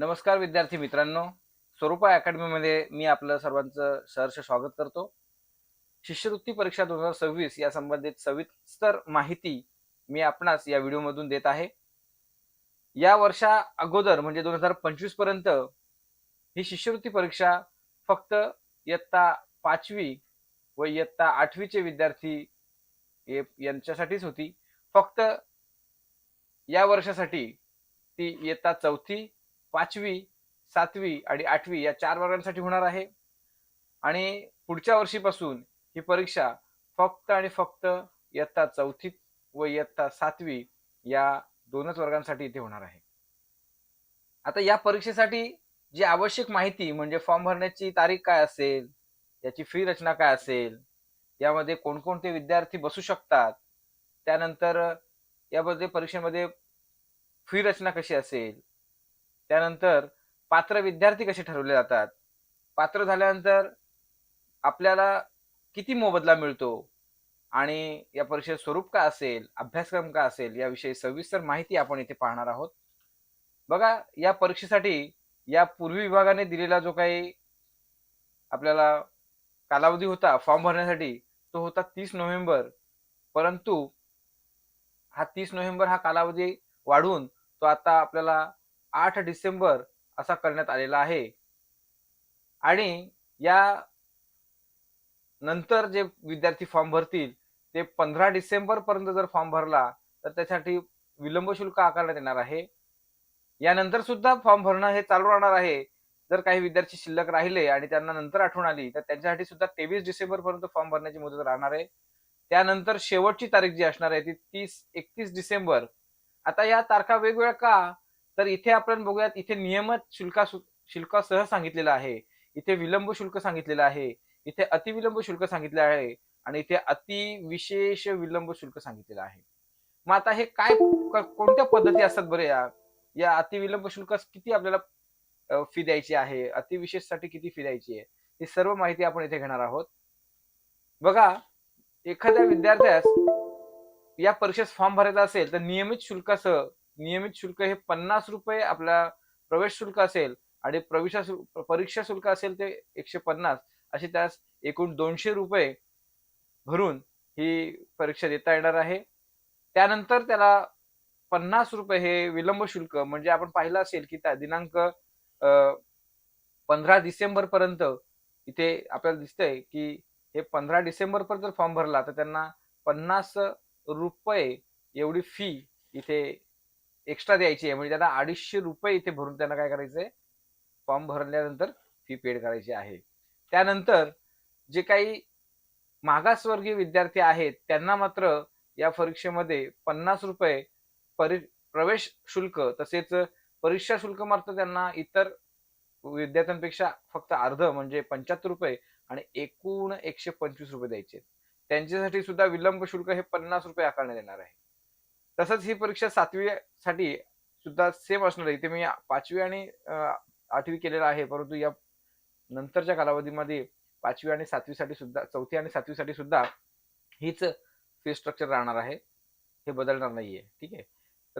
नमस्कार विद्यार्थी मित्रांनो. स्वरूपा अकॅडमीमध्ये मी आपलं सर्वांचं सहर्ष स्वागत करतो. शिष्यवृत्ती परीक्षा दोन हजार सव्वीस या संबंधित सविस्तर माहिती मी आपणास या व्हिडिओमधून देत आहे. या वर्षा अगोदर म्हणजे दोन हजार पंचवीसपर्यंत ही शिष्यवृत्ती परीक्षा फक्त इयत्ता पाचवी व इयत्ता आठवीचे विद्यार्थी यांच्यासाठीच होती. फक्त या वर्षासाठी ती इयत्ता चौथी पाचवी सातवी आणि आठवी या चार वर्गांसाठी होणार आहे. आणि पुढच्या वर्षीपासून ही परीक्षा फक्त आणि फक्त इयत्ता चौथी व इयत्ता सातवी या दोनच वर्गांसाठी इथे होणार आहे. आता या परीक्षेसाठी जी आवश्यक माहिती म्हणजे फॉर्म भरण्याची तारीख काय असेल याची फी रचना काय असेल यामध्ये कोणकोणते विद्यार्थी बसू शकतात त्यानंतर यामध्ये परीक्षेमध्ये फी रचना कशी असेल त्यानंतर पात्र विद्यार्थी कसे ठरवले जातात? पात्र झाल्यानंतर आपल्याला किती मोबदला मिळतो? आणि या परीक्षेचं स्वरूप का असेल? अभ्यासक्रम का असेल? याविषयी सविस्तर माहिती आपण इथे पाहणार आहोत. बघा या परीक्षेसाठी या पूर्वी विभागाने दिलेला जो काही आपल्याला कालावधी होता फॉर्म भरण्यासाठी तो होता तीस नोव्हेंबर. परंतु हा तीस नोव्हेंबर हा कालावधी वाढून तो आता आपल्याला आठ डिसेंबर असा करण्यात आलेला आहे. आणि या नंतर जे विद्यार्थी फॉर्म भरतील ते पंधरा डिसेंबर पर्यंत जर फॉर्म भरला तर त्यासाठी विलंब शुल्क आकारण्यात येणार आहे. यानंतर सुद्धा फॉर्म भरणं हे चालू राहणार आहे. जर काही विद्यार्थी शिल्लक राहिले आणि त्यांना नंतर आठवण आली तर त्यांच्यासाठी सुद्धा तेवीस डिसेंबर पर्यंत फॉर्म भरण्याची मुदत राहणार आहे. त्यानंतर शेवटची तारीख जी असणार आहे ती तीस एकतीस डिसेंबर. आता या तारखा वेगवेगळ्या का? तर इथे आपण बघूयात इथे नियमित शुल्का शुल्कासह सांगितलेलं आहे. इथे विलंब शुल्क सांगितलेलं आहे. इथे अतिविलंब शुल्क सांगितले आहे. आणि इथे अति विशेष विलंब शुल्क सांगितलेलं आहे. मग आता हे काय कोणत्या पद्धती असतात बरे या? या अतिविलंब शुल्क किती आपल्याला फी द्यायची आहे? अतिविशेषसाठी किती फी द्यायची आहे? ही सर्व माहिती आपण इथे घेणार आहोत. बघा एखाद्या विद्यार्थ्यास या परीक्षेस फॉर्म भरायचा असेल तर नियमित शुल्कासह नियमित शुल्क हे पन्नास रुपये आपला प्रवेश शुल्क असेल आणि प्रवेशा परीक्षा शुल्क असेल ते एकशे पन्नास असे त्यास एकूण दोनशे रुपये भरून ही परीक्षा देता येणार आहे. त्यानंतर त्याला पन्नास रुपये हे विलंब शुल्क म्हणजे आपण पाहिलं असेल की त्या दिनांक पंधरा डिसेंबर पर्यंत इथे आपल्याला दिसतंय की हे पंधरा डिसेंबर पर्यंत जर फॉर्म भरला तर त्यांना पन्नास रुपये एवढी फी इथे एक्स्ट्रा द्यायची आहे. म्हणजे त्यांना अडीचशे रुपये इथे भरून त्यांना काय करायचंय? फॉर्म भरल्यानंतर फी पेड करायची आहे. त्यानंतर जे काही मागासवर्गीय विद्यार्थी आहेत त्यांना मात्र या परीक्षेमध्ये पन्नास रुपये परि प्रवेश शुल्क तसेच परीक्षा शुल्क मात्र त्यांना इतर विद्यार्थ्यांपेक्षा फक्त अर्ध म्हणजे पंच्याहत्तर रुपये आणि एकूण एकशे पंचवीस रुपये द्यायचे त्यांच्यासाठी सुद्धा विलंब शुल्क हे पन्नास रुपये आकारण्यात येणार आहे. तसंच ही परीक्षा सातवी साठी सुद्धा सेम असणार आहे. इथे मी पाचवी आणि आठवी केलेला आहे. परंतु या नंतरच्या कालावधीमध्ये पाचवी आणि सातवीसाठी सुद्धा चौथी आणि सातवीसाठी सुद्धा हीच फी स्ट्रक्चर राहणार आहे. हे बदलणार नाहीये. ठीक आहे?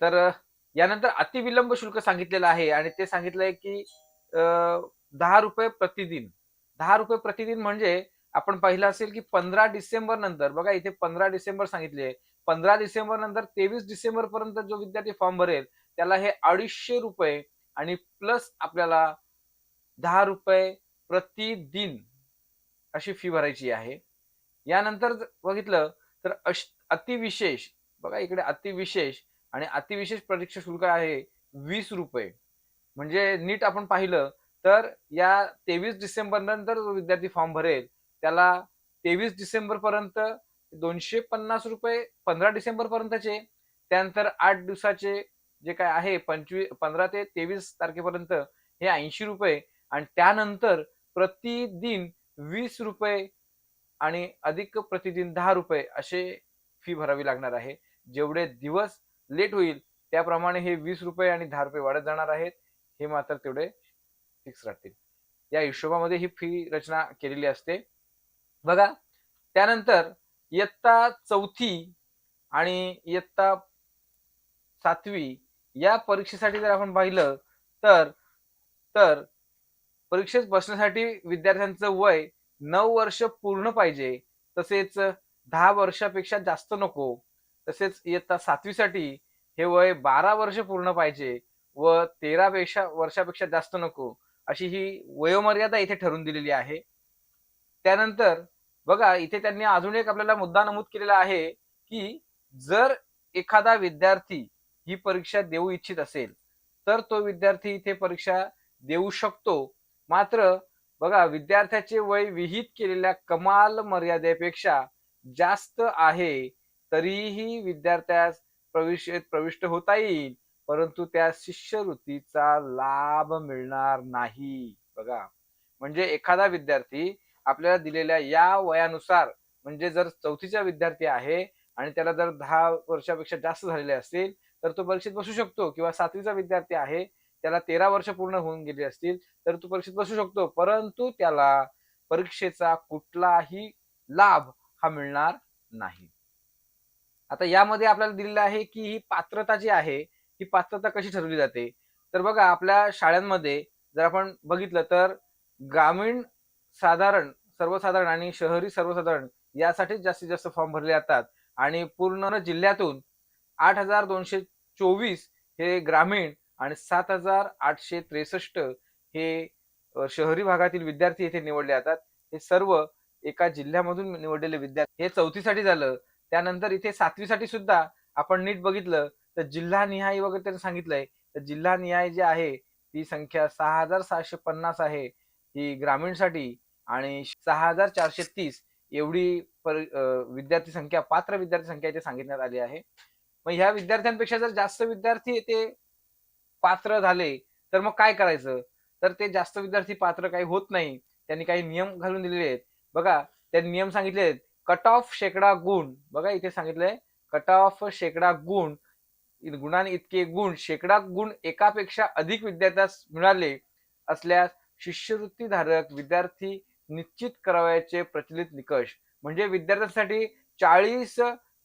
तर यानंतर अतिविलंब शुल्क सांगितलेलं आहे आणि ते सांगितलंय की दहा रुपये प्रतिदिन. दहा रुपये प्रतिदिन म्हणजे आपण पाहिलं असेल की पंधरा डिसेंबर नंतर बघा इथे पंधरा डिसेंबर सांगितले. पंधरा डिसेंबर नंतर तेवीस डिसेंबर पर्यंत जो विद्यार्थी फॉर्म भरेल त्याला हे अडीचशे रुपये आणि प्लस आपल्याला दहा रुपये प्रतिदिन अशी फी भरायची आहे. यानंतर बघितलं तर अश अतिविशेष बघा इकडे अतिविशेष आणि अतिविशेष परीक्षा शुल्क आहे वीस रुपये. म्हणजे नीट आपण पाहिलं तर या तेवीस डिसेंबर नंतर जो विद्यार्थी फॉर्म भरेल त्याला तेवीस डिसेंबर पर्यंत दोनशे पन्नास रुपये पंधरा डिसेंबर पर्यंतचे त्यानंतर आठ दिवसाचे जे काय आहे पंचवीस पंधरा ते तेवीस तारखेपर्यंत हे ऐंशी रुपये आणि त्यानंतर प्रतिदिन वीस रुपये आणि अधिक प्रतिदिन दहा रुपये असे फी भरावी लागणार आहे. जेवढे दिवस लेट होईल त्याप्रमाणे हे वीस रुपये आणि दहा रुपये वाढत जाणार आहेत. हे मात्र तेवढे फिक्स राहतील. या हिशोबामध्ये ही फी रचना केलेली असते. बघा त्यानंतर इयत्ता चौथी आणि इयत्ता सातवी या परीक्षेसाठी जर आपण पाहिलं तर तर परीक्षेत बसण्यासाठी विद्यार्थ्यांचं वय नऊ वर्ष पूर्ण पाहिजे. तसेच दहा वर्षापेक्षा जास्त नको. तसेच इयत्ता सातवीसाठी हे वय बारा वर्ष पूर्ण पाहिजे व तेरा पेक्षा वर्षापेक्षा जास्त नको अशी ही वयोमर्यादा इथे ठरवून दिलेली आहे. त्यानंतर बघा इथे त्यांनी अजून एक आपल्याला मुद्दा नमूद केलेला आहे की जर एखादा विद्यार्थी ही परीक्षा देऊ इच्छित असेल तर तो विद्यार्थी इथे परीक्षा देऊ शकतो. मात्र बघा विद्यार्थ्याचे वय विहित केलेल्या कमाल मर्यादेपेक्षा जास्त आहे तरीही विद्यार्थ्यास प्रविष्ट प्रविष्ट होता येईल परंतु त्या शिष्यवृत्तीचा लाभ मिळणार नाही. बघा म्हणजे एखादा विद्यार्थी आपल्याला दिलेल्या या वयानुसार म्हणजे जर चौथीचा विद्यार्थी आहे आणि त्याला जर दहा वर्षापेक्षा जास्त झालेले असतील तर तो परीक्षेत बसू शकतो. किंवा सातवीचा विद्यार्थी आहे त्याला तेरा वर्ष पूर्ण होऊन गेली असतील तर तो परीक्षेत बसू शकतो. परंतु त्याला परीक्षेचा कुठलाही लाभ हा मिळणार नाही. आता यामध्ये आपल्याला दिलेलं आहे की ही पात्रता जी आहे ही पात्रता कशी ठरवली जाते? तर बघा आपल्या शाळांमध्ये जर आपण बघितलं तर ग्रामीण साधारण सर्वसाधारण आणि शहरी सर्वसाधारण यासाठीच जास्तीत जास्त फॉर्म भरले जातात. आणि पूर्ण जिल्ह्यातून आठ हजार दोनशे चोवीस हे ग्रामीण आणि सात हजार आठशे त्रेसष्ट हे शहरी भागातील विद्यार्थी येथे निवडले जातात. हे सर्व एका जिल्ह्यामधून निवडलेले विद्यार्थी. हे चौथीसाठी झालं. त्यानंतर इथे सातवीसाठी सुद्धा आपण नीट बघितलं तर जिल्हानिहाय वगैरे त्यांनी सांगितलंय. तर जिल्हानिहाय जे आहे ती संख्या सहा हजार सहाशे पन्नास आहे. ही ग्रामीणसाठी आणि सहा हजार चारशे तीस एवढी विद्यार्थी संख्या पात्र विद्यार्थी संख्या इथे सांगितण्यात आली आहे. मग ह्या विद्यार्थ्यांपेक्षा जर जास्त विद्यार्थी ते पात्र झाले तर मग काय करायचं? तर ते जास्त विद्यार्थी पात्र काही होत नाही. त्यांनी काही नियम घालून दिलेले आहेत. बघा त्यांनी नियम सांगितले आहेत कट ऑफ शेकडा गुण. बघा इथे सांगितलंय कट ऑफ शेकडा गुण गुणांनी इतके गुण शेकडा गुण एकापेक्षा अधिक विद्यार्थ्यास मिळाले असल्यास शिष्यवृत्ती धारक विद्यार्थी निश्चित करावयाचे प्रचलित निकष. म्हणजे विद्यार्थ्यांसाठी चाळीस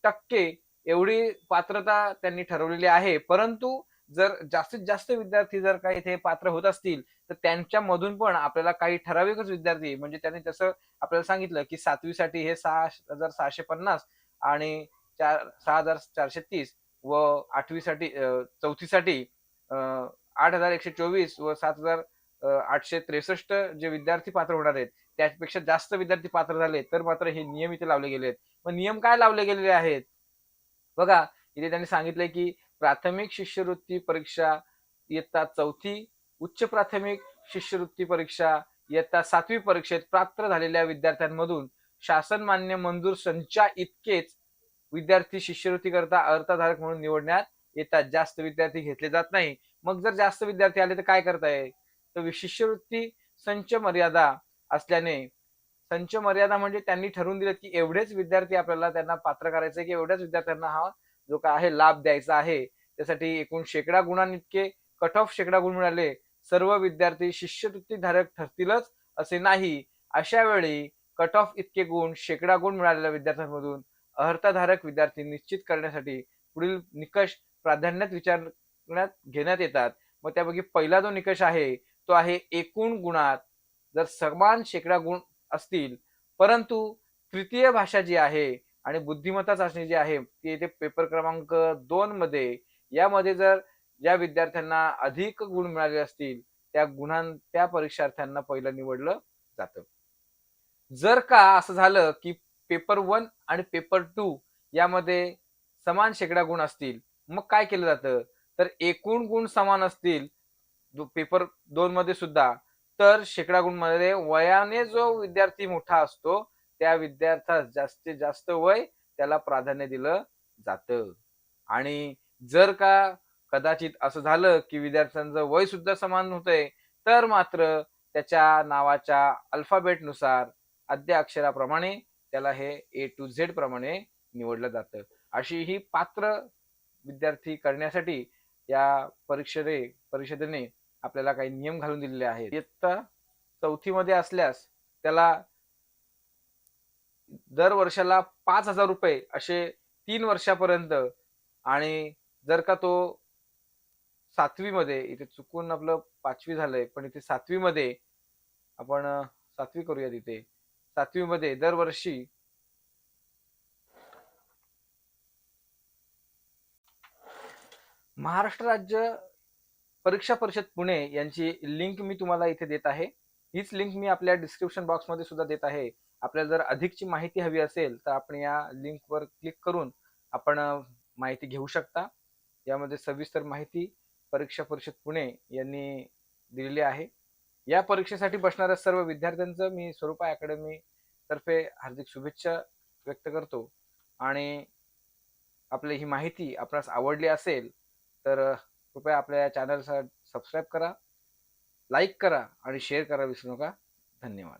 टक्के एवढी पात्रता त्यांनी ठरवलेली आहे. परंतु जर जास्तीत जास्त विद्यार्थी जर काही इथे पात्र होत असतील तर त्यांच्या मधून पण आपल्याला काही ठराविकच विद्यार्थी म्हणजे त्यांनी जसं आपल्याला सांगितलं की सातवीसाठी हे सहा हजार सहाशे पन्नास आणि चार सहा हजार चारशे तीस व आठवीसाठी चौथीसाठी आठ हजार एकशे चोवीस व सात हजार आठशे त्रेसष्ट जे विद्यार्थी पात्र होणार आहेत त्यापेक्षा जास्त विद्यार्थी पात्र झाले तर मात्र हे नियम इथे लावले गेले आहेत. मग नियम काय लावले गेलेले आहेत? बघा इथे त्यांनी सांगितलंय की प्राथमिक शिष्यवृत्ती परीक्षा इयत्ता चौथी उच्च प्राथमिक शिष्यवृत्ती परीक्षा इयत्ता सातवी परीक्षेत पात्र झालेल्या विद्यार्थ्यांमधून शासन मान्य मंजूर संचा इतकेच विद्यार्थी शिष्यवृत्ती करता अर्थधारक म्हणून निवडण्यात येतात. जास्त विद्यार्थी घेतले जात नाही. मग जर जास्त विद्यार्थी आले तर काय करताय? तर शिष्यवृत्ती संच मर्यादा असल्याने संच मर्यादा म्हणजे त्यांनी ठरवून दिलं की एवढेच विद्यार्थी आपल्याला त्यांना पात्र करायचे की एवढ्याच विद्यार्थ्यांना हा जो काय आहे लाभ द्यायचा आहे. त्यासाठी एकूण शेकडा गुणांइतके कट ऑफ शेकडा गुण मिळाले. सर्व विद्यार्थी शिष्यवृत्ती धारक ठरतीलच असे नाही. अशा वेळी कट ऑफ इतके गुण शेकडा गुण मिळालेल्या विद्यार्थ्यांमधून अर्थधारक विद्यार्थी निश्चित करण्यासाठी पुढील निकष प्राधान्यात विचारण्यात घेण्यात येतात. मग त्यापैकी पहिला जो निकष आहे तो आहे एकूण गुणात. जर समान शेकडा गुण असतील परंतु तृतीय भाषा जी आहे आणि बुद्धिमत्ता चाचणी जी आहे ती येथे पेपर क्रमांक दोन मध्ये यामध्ये जर ज्या विद्यार्थ्यांना अधिक गुण मिळाले असतील त्या गुणां त्या परीक्षार्थ्यांना पहिलं निवडलं जातं. जर का असं झालं की पेपर वन आणि पेपर टू यामध्ये समान शेकडा गुण असतील मग काय केलं जातं? तर एकूण गुण समान असतील पेपर दोन मध्ये सुद्धा. तर शेकडा गुणमध्ये वयाने जो विद्यार्थी मोठा असतो त्या विद्यार्थ्यास जास्तीत जास्त वय त्याला प्राधान्य दिलं जातं. आणि जर का कदाचित असं झालं की विद्यार्थ्यांचं वय सुद्धा समान होतंय तर मात्र त्याच्या नावाच्या अल्फाबेटनुसार आद्य अक्षराप्रमाणे त्याला हे ए टू झेड प्रमाणे निवडलं जातं. अशी ही पात्र विद्यार्थी करण्यासाठी या परीक्षेने परिषदेने आपल्याला काही नियम घालून दिलेले आहेत. इयत्ता चौथीमध्ये असल्यास त्याला दर वर्षाला पाच हजार रुपये असे तीन वर्षापर्यंत आणि जर का तो सातवीमध्ये इथे चुकून आपलं पाचवी झालंय पण इथे सातवीमध्ये आपण सातवी करूया तिथे सातवीमध्ये दरवर्षी महाराष्ट्र राज्य परीक्षा परिषद पुणे यांची लिंक मी तुम्हाला इथे देत आहे. हीच लिंक मी आपल्या डिस्क्रिप्शन बॉक्समध्ये सुद्धा देत आहे. आपल्याला जर अधिकची माहिती हवी असेल तर आपण या लिंकवर क्लिक करून आपण माहिती घेऊ शकता. यामध्ये सविस्तर माहिती परीक्षा परिषद पुणे यांनी दिलेली आहे. या परीक्षेसाठी बसणाऱ्या सर्व विद्यार्थ्यांचं मी स्वरूपा अकॅडमी तर्फे हार्दिक शुभेच्छा व्यक्त करतो. आणि आपली ही माहिती आपणास आवडली असेल तर कृपया आपल्या या चॅनलला सबस्क्राईब करा लाईक करा आणि शेअर करा विसरू नका. धन्यवाद.